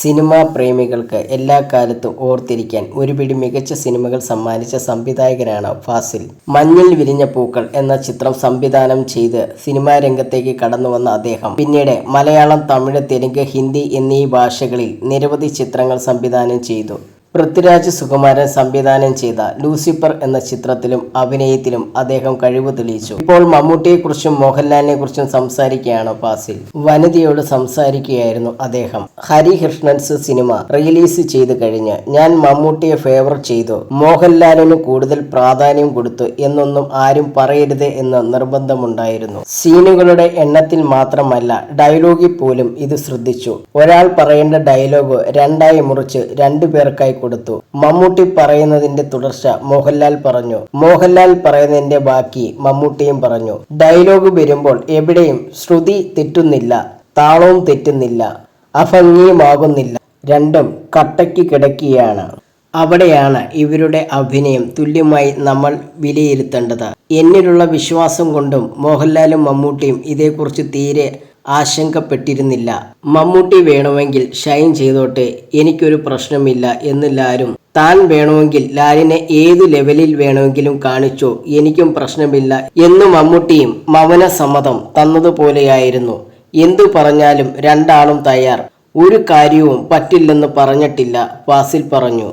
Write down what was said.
Cinema പ്രേമികൾക്ക് എല്ലാ കാലത്തും ഓർത്തിരിക്കാൻ ഒരുപിടി മികച്ച സിനിമകൾ സമ്മാനിച്ച സംവിധായകനാണ് ഫാസിൽ. മഞ്ഞിൽ വിരിഞ്ഞ പൂക്കൾ എന്ന ചിത്രം സംവിധാനം ചെയ്ത് സിനിമാ രംഗത്തേക്ക് കടന്നു വന്ന അദ്ദേഹം. പിന്നീട് മലയാളം തമിഴ് തെലുങ്ക് ഹിന്ദി എന്നീ ഭാഷകളിൽ നിരവധി ചിത്രങ്ങൾ സംവിധാനം ചെയ്തു. പൃഥ്വിരാജ് സുകുമാരൻ സംവിധാനം ചെയ്ത ലൂസിഫർ എന്ന ചിത്രത്തിലും അഭിനയത്തിലും അദ്ദേഹം കഴിവ് തെളിയിച്ചു. ഇപ്പോൾ മമ്മൂട്ടിയെക്കുറിച്ചും മോഹൻലാലിനെ കുറിച്ചും സംസാരിക്കുകയാണ് ഫാസിൽ. വനിതയോട് സംസാരിക്കുകയായിരുന്നു അദ്ദേഹം. ഹരികൃഷ്ണൻസ് സിനിമ റിലീസ് ചെയ്ത് കഴിഞ്ഞ് ഞാൻ മമ്മൂട്ടിയെ ഫേവർ ചെയ്തു. മോഹൻലാലിന് കൂടുതൽ പ്രാധാന്യം കൊടുത്തു എന്നൊന്നും ആരും പറയരുത് എന്ന് നിർബന്ധമുണ്ടായിരുന്നു. സീനുകളുടെ എണ്ണത്തിൽ മാത്രമല്ല ഡയലോഗിൽ പോലും ഇത് ശ്രദ്ധിച്ചു. ഒരാൾ പറയേണ്ട ഡയലോഗ് രണ്ടായി മുറിച്ച് രണ്ടു പേർക്കായി കൊടുത്തു. മമ്മൂട്ടി പറയുന്നതിന്റെ തുടർച്ച മോഹൻലാൽ പറഞ്ഞു. മോഹൻലാൽ പറയുന്നതിന്റെ ബാക്കി മമ്മൂട്ടിയും പറഞ്ഞു. ഡയലോഗ് വരുമ്പോൾ എവിടെയും ശ്രുതി തെറ്റുന്നില്ല താളവും തെറ്റുന്നില്ല അഭംഗിയുമാകുന്നില്ല. രണ്ടും കട്ടയ്ക്ക് കിടക്കുകയാണ്. അവിടെയാണ് ഇവരുടെ അഭിനയം തുല്യമായി നമ്മൾ വിലയിരുത്തേണ്ടത്. എന്നിലുള്ള വിശ്വാസം കൊണ്ടും മോഹൻലാലും മമ്മൂട്ടിയും ഇതേക്കുറിച്ച് തീരെ ആശങ്കപ്പെട്ടിരുന്നില്ല. മമ്മൂട്ടി വേണമെങ്കിൽ ഷൈൻ ചെയ്തോട്ടെ എനിക്കൊരു പ്രശ്നമില്ല എന്ന് ലാലും താൻ വേണമെങ്കിൽ ലാലിനെ ഏതു ലെവലിൽ വേണമെങ്കിലും കാണിച്ചോ എനിക്കും പ്രശ്നമില്ല എന്ന് മമ്മൂട്ടിയും മൗന സമ്മതം തന്നതുപോലെയായിരുന്നു. എന്തു പറഞ്ഞാലും രണ്ടാളും തയ്യാർ. ഒരു കാര്യവും പറ്റില്ലെന്ന് പറഞ്ഞിട്ടില്ല ഫാസിൽ പറഞ്ഞു.